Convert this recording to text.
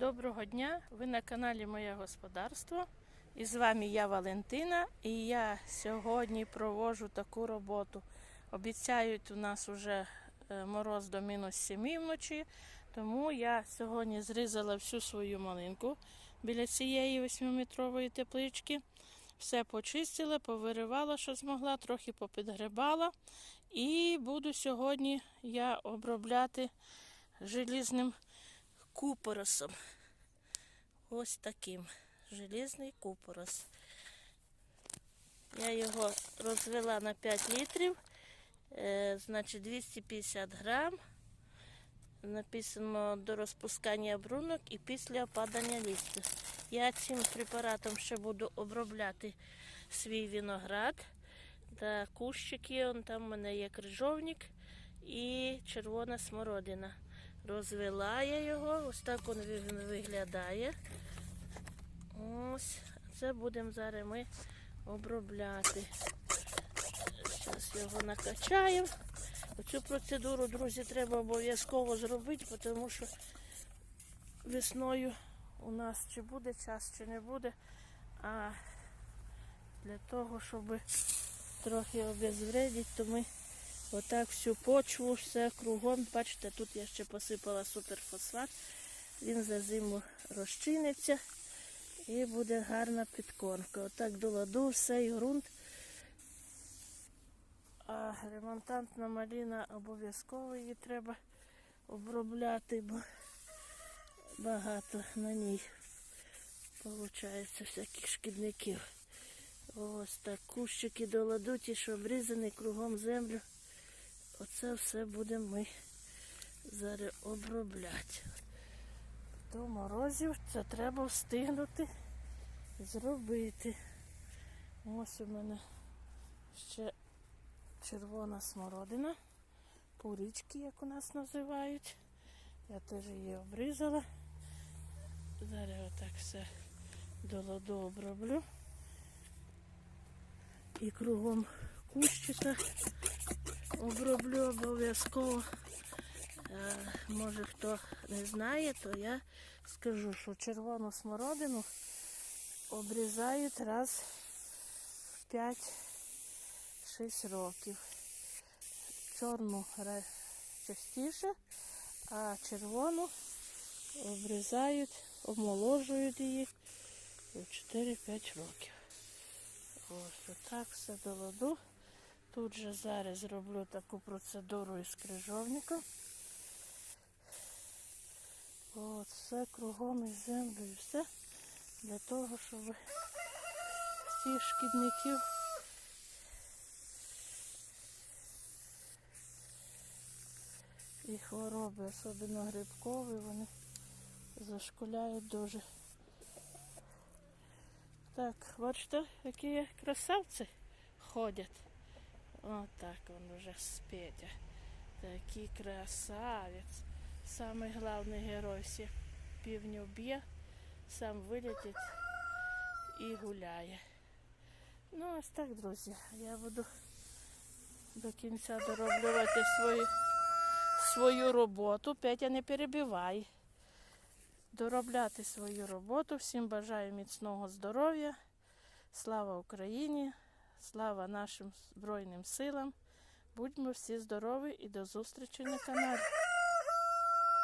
Доброго дня! Ви на каналі Моє Господарство. І з вами я Валентина. І я сьогодні проводжу таку роботу. Обіцяють у нас вже е, мороз до мінус 7 вночі. Тому я сьогодні зрізала всю свою малинку біля цієї 8-метрової теплички. Все почистила, повиривала, що змогла, трохи попідгребала. І буду сьогодні я обробляти желізним купоросом. Ось таким. Желізний купорос. Я його розвела на 5 літрів, е, значить 250 грам. Написано до розпускання брунок і після опадання листя. Я цим препаратом ще буду обробляти свій виноград та кущики. Он там у мене є крижовник і червона смородина. Розвела я його, ось так він виглядає. Ось, це будемо зараз ми обробляти. Зараз його накачаємо. Цю процедуру, друзі, треба обов'язково зробити, тому що весною у нас чи буде час, чи не буде. А для того, щоб трохи обезвредити, то ми отак всю почву, все кругом. Бачите, тут я ще посипала суперфосфат. Він за зиму розчиниться і буде гарна підкормка. Отак до ладу все і ґрунт. А ремонтантна маліна обов'язково її треба обробляти, бо багато на ній виходить всяких шкідників. Ось так кущики до ладу, ті, що обрізані кругом землю. Оце все будемо ми зараз обробляти. До морозів це треба встигнути зробити. Ось у мене ще червона смородина, пурічки, як у нас називають. Я теж її обрізала. Зараз отак все до ладу оброблю. І кругом кущика оброблю обов'язково. Е, Може хто не знає, то я скажу, що червону смородину обрізають раз в 5-6 років. Чорну частіше, а червону обрізають, омоложують її в 4-5 років. Ось отак все до ладу. Тут же зараз зроблю таку процедуру із крижовником. От, все кругом із землею, все для того, щоб всіх шкідників і хвороби, особливо грибкові, вони зашколяють дуже. Так, бачите, які красавці ходять. Отак він уже спетя. Такий красавець. Самий головний герой всіх півнів б'є, сам вилетить і гуляє. Ну, ось так, друзі. Я буду до кінця дороблювати свою, свою роботу. Петя, не перебивай. Доробляти свою роботу. Всім бажаю міцного здоров'я. Слава Україні! Слава нашим Збройним силам! Будьмо всі здорові і до зустрічі на каналі.